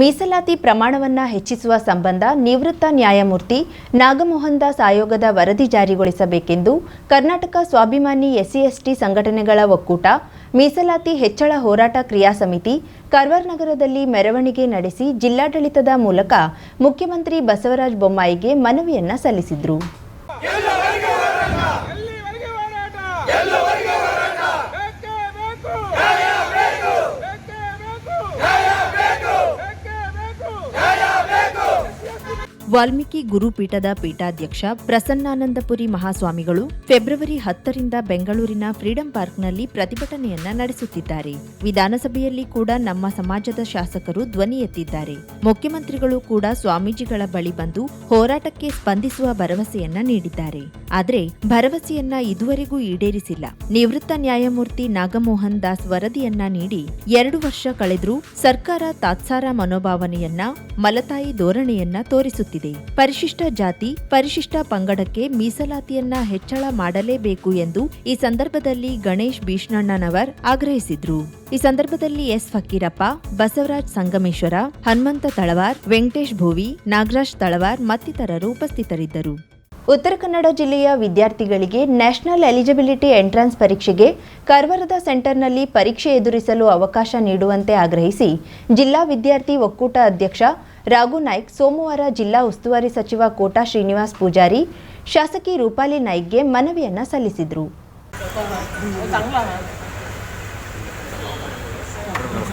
ಮೀಸಲಾತಿ ಪ್ರಮಾಣವನ್ನ ಹೆಚ್ಚಿಸುವ ಸಂಬಂಧ ನಿವೃತ್ತ ನ್ಯಾಯಮೂರ್ತಿ ನಾಗಮೋಹನ್ ದಾಸ್ ಆಯೋಗದ ವರದಿ ಜಾರಿಗೊಳಿಸಬೇಕೆಂದು ಕರ್ನಾಟಕ ಸ್ವಾಭಿಮಾನಿ ಎಸ್ಸಿ ಎಸ್ಟಿ ಸಂಘಟನೆಗಳ ಒಕ್ಕೂಟ, ಮೀಸಲಾತಿ ಹೆಚ್ಚಳ ಹೋರಾಟ ಕ್ರಿಯಾ ಸಮಿತಿ, ಕರ್ವಾರ್ ನಗರದಲ್ಲಿ ಮೆರವಣಿಗೆ ನಡೆಸಿ ಜಿಲ್ಲಾಡಳಿತದ ಮೂಲಕ ಮುಖ್ಯಮಂತ್ರಿ ಬಸವರಾಜ ಬೊಮ್ಮಾಯಿಗೆ ಮನವಿಯನ್ನ ಸಲ್ಲಿಸಿದ್ರು. ವಾಲ್ಮೀಕಿ ಗುರುಪೀಠದ ಪೀಠಾಧ್ಯಕ್ಷ ಪ್ರಸನ್ನಾನಂದಪುರಿ ಮಹಾಸ್ವಾಮಿಗಳು ಫೆಬ್ರವರಿ ಹತ್ತರಿಂದ ಬೆಂಗಳೂರಿನ ಫ್ರೀಡಂ ಪಾರ್ಕ್ನಲ್ಲಿ ಪ್ರತಿಭಟನೆಯನ್ನ ನಡೆಸುತ್ತಿದ್ದಾರೆ. ವಿಧಾನಸಭೆಯಲ್ಲಿ ಕೂಡ ನಮ್ಮ ಸಮಾಜದ ಶಾಸಕರು ಧ್ವನಿ ಎತ್ತಿದ್ದಾರೆ. ಮುಖ್ಯಮಂತ್ರಿಗಳು ಕೂಡ ಸ್ವಾಮೀಜಿಗಳ ಬಳಿ ಬಂದು ಹೋರಾಟಕ್ಕೆ ಸ್ಪಂದಿಸುವ ಭರವಸೆಯನ್ನ ನೀಡಿದ್ದಾರೆ. ಆದರೆ ಭರವಸೆಯನ್ನ ಇದುವರೆಗೂ ಈಡೇರಿಸಿಲ್ಲ. ನಿವೃತ್ತ ನ್ಯಾಯಮೂರ್ತಿ ನಾಗಮೋಹನ್ ದಾಸ್ ವರದಿಯನ್ನ ನೀಡಿ ಎರಡು ವರ್ಷ ಕಳೆದರೂ ಸರ್ಕಾರ ತಾತ್ಸಾರ ಮನೋಭಾವನೆಯನ್ನ, ಮಲತಾಯಿ ಧೋರಣೆಯನ್ನ ತೋರಿಸುತ್ತಿದೆ. ಪರಿಶಿಷ್ಟ ಜಾತಿ, ಪರಿಶಿಷ್ಟ ಪಂಗಡಕ್ಕೆ ಮೀಸಲಾತಿಯನ್ನ ಹೆಚ್ಚಳ ಮಾಡಲೇಬೇಕು ಎಂದು ಈ ಸಂದರ್ಭದಲ್ಲಿ ಗಣೇಶ್ ಭೀಷ್ಣಣ್ಣನವರ್ ಆಗ್ರಹಿಸಿದ್ರು. ಈ ಸಂದರ್ಭದಲ್ಲಿ ಎಸ್ ಫಕೀರಪ್ಪ, ಬಸವರಾಜ್ ಸಂಗಮೇಶ್ವರ, ಹನುಮಂತ ತಳವಾರ್, ವೆಂಕಟೇಶ್ ಭೋವಿ, ನಾಗರಾಜ್ ತಳವಾರ್ ಮತ್ತಿತರರು ಉಪಸ್ಥಿತರಿದ್ದರು. ಉತ್ತರ ಕನ್ನಡ ಜಿಲ್ಲೆಯ ವಿದ್ಯಾರ್ಥಿಗಳಿಗೆ ನ್ಯಾಷನಲ್ ಎಲಿಜಿಬಿಲಿಟಿ ಎಂಟ್ರನ್ಸ್ ಪರೀಕ್ಷೆಗೆ ಕರ್ವರದ ಸೆಂಟರ್ನಲ್ಲಿ ಪರೀಕ್ಷೆ ಎದುರಿಸಲು ಅವಕಾಶ ನೀಡುವಂತೆ ಆಗ್ರಹಿಸಿ ಜಿಲ್ಲಾ ವಿದ್ಯಾರ್ಥಿ ಒಕ್ಕೂಟ ಅಧ್ಯಕ್ಷ ರಾಘು ನಾಯ್ಕ್ ಸೋಮವಾರ ಜಿಲ್ಲಾ ಉಸ್ತುವಾರಿ ಸಚಿವ ಕೋಟಾ ಶ್ರೀನಿವಾಸ್ ಪೂಜಾರಿ, ಶಾಸಕಿ ರೂಪಾಲಿ ನಾಯ್ಕ್ಗೆ ಮನವಿಯನ್ನ ಸಲ್ಲಿಸಿದರು.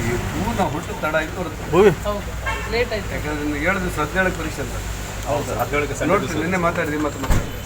ಈ ಹೂ ನಾವು ಹೊಟ್ಟು ತಡ ಆಯ್ತು ಬರುತ್ತೆ. ಹೌದು. ಲೇಟ್ ಆಯ್ತು. ಯಾಕಂದ್ರೆ ಏಳು ಹೇಳಿದ್ರೆ ಹದಿನೇಳಕ್ಕೆ ಪರೀಕ್ಷೆ ಅಂತ. ಹೌದು ಹದಿನೇಳಕ್ಕೆ ನೋಡ್ತೀನಿ ನಿನ್ನೆ ಮಾತಾಡಿದ್ವಿ ಮತ್ತೆ ಮಾತಾಡಿದ್ವಿ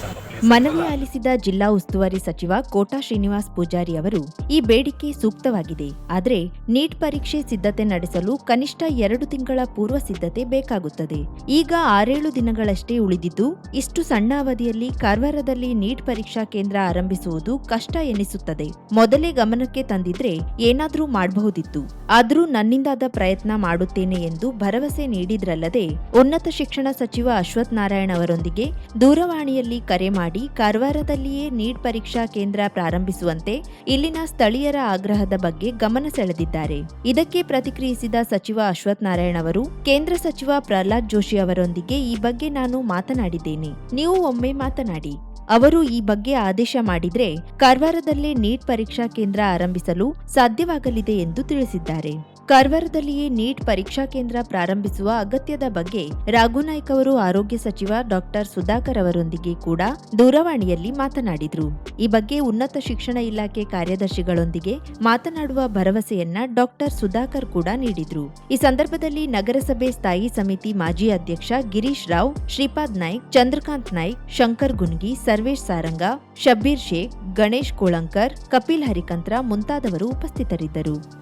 ಮನವಿ ಆಲಿಸಿದ ಜಿಲ್ಲಾ ಉಸ್ತುವಾರಿ ಸಚಿವ ಕೋಟಾ ಶ್ರೀನಿವಾಸ್ ಪೂಜಾರಿ ಅವರು, ಈ ಬೇಡಿಕೆ ಸೂಕ್ತವಾಗಿದೆ. ಆದರೆ ನೀಟ್ ಪರೀಕ್ಷೆ ಸಿದ್ಧತೆ ನಡೆಸಲು ಕನಿಷ್ಠ ಎರಡು ತಿಂಗಳ ಪೂರ್ವ ಸಿದ್ಧತೆ ಬೇಕಾಗುತ್ತದೆ. ಈಗ ಆರೇಳು ದಿನಗಳಷ್ಟೇ ಉಳಿದಿದ್ದು, ಇಷ್ಟು ಸಣ್ಣ ಅವಧಿಯಲ್ಲಿ ಕಾರವಾರದಲ್ಲಿ ನೀಟ್ ಪರೀಕ್ಷಾ ಕೇಂದ್ರ ಆರಂಭಿಸುವುದು ಕಷ್ಟ ಎನಿಸುತ್ತದೆ. ಮೊದಲೇ ಗಮನಕ್ಕೆ ತಂದಿದ್ರೆ ಏನಾದರೂ ಮಾಡಬಹುದಿತ್ತು. ಆದರೂ ನನ್ನಿಂದಾದ ಪ್ರಯತ್ನ ಮಾಡುತ್ತೇನೆ ಎಂದು ಭರವಸೆ ನೀಡಿದ್ರಲ್ಲದೆ, ಉನ್ನತ ಶಿಕ್ಷಣ ಸಚಿವ ಅಶ್ವಥ್ ನಾರಾಯಣ್ ಅವರೊಂದಿಗೆ ದೂರವಾಣಿಯಲ್ಲಿ ಕರೆ ಮಾಡಿ ಕಾರವಾರದಲ್ಲಿಯೇ ನೀಟ್ ಪರೀಕ್ಷಾ ಕೇಂದ್ರ ಪ್ರಾರಂಭಿಸುವಂತೆ ಇಲ್ಲಿನ ಸ್ಥಳೀಯರ ಆಗ್ರಹದ ಬಗ್ಗೆ ಗಮನ ಸೆಳೆದಿದ್ದಾರೆ. ಇದಕ್ಕೆ ಪ್ರತಿಕ್ರಿಯಿಸಿದ ಸಚಿವ ಅಶ್ವಥ್ ನಾರಾಯಣ್ ಅವರು, ಕೇಂದ್ರ ಸಚಿವ ಪ್ರಹ್ಲಾದ್ ಜೋಶಿ ಅವರೊಂದಿಗೆ ಈ ಬಗ್ಗೆ ನಾನು ಮಾತನಾಡಿದ್ದೇನೆ. ನೀವು ಒಮ್ಮೆ ಮಾತನಾಡಿ. ಅವರು ಈ ಬಗ್ಗೆ ಆದೇಶ ಮಾಡಿದ್ರೆ ಕಾರವಾರದಲ್ಲೇ ನೀಟ್ ಪರೀಕ್ಷಾ ಕೇಂದ್ರ ಆರಂಭಿಸಲು ಸಾಧ್ಯವಾಗಲಿದೆ ಎಂದು ತಿಳಿಸಿದ್ದಾರೆ. ಕಾರವಾರದಲ್ಲಿಯೇ ನೀಟ್ ಪರೀಕ್ಷಾ ಕೇಂದ್ರ ಪ್ರಾರಂಭಿಸುವ ಅಗತ್ಯದ ಬಗ್ಗೆ ರಾಘುನಾಯ್ಕ್ ಅವರು ಆರೋಗ್ಯ ಸಚಿವ ಡಾಕ್ಟರ್ ಸುಧಾಕರ್ ಅವರೊಂದಿಗೆ ಕೂಡ ದೂರವಾಣಿಯಲ್ಲಿ ಮಾತನಾಡಿದರು. ಈ ಬಗ್ಗೆ ಉನ್ನತ ಶಿಕ್ಷಣ ಇಲಾಖೆ ಕಾರ್ಯದರ್ಶಿಗಳೊಂದಿಗೆ ಮಾತನಾಡುವ ಭರವಸೆಯನ್ನ ಡಾಕ್ಟರ್ ಸುಧಾಕರ್ ಕೂಡ ನೀಡಿದರು. ಈ ಸಂದರ್ಭದಲ್ಲಿ ನಗರಸಭೆ ಸ್ಥಾಯಿ ಸಮಿತಿ ಮಾಜಿ ಅಧ್ಯಕ್ಷ ಗಿರೀಶ್ ರಾವ್, ಶ್ರೀಪಾದ್ ನಾಯ್ಕ್, ಚಂದ್ರಕಾಂತ್ ನಾಯ್ಕ್, ಶಂಕರ್ ಗುನ್ಗಿ, ಸರ್ವೇಶ್ ಸಾರಂಗ, ಶಬ್ಬೀರ್ ಶೇಖ್, ಗಣೇಶ್ ಕೋಳಂಕರ್, ಕಪಿಲ್ ಹರಿಕಂತ್ರ ಮುಂತಾದವರು ಉಪಸ್ಥಿತರಿದ್ದರು.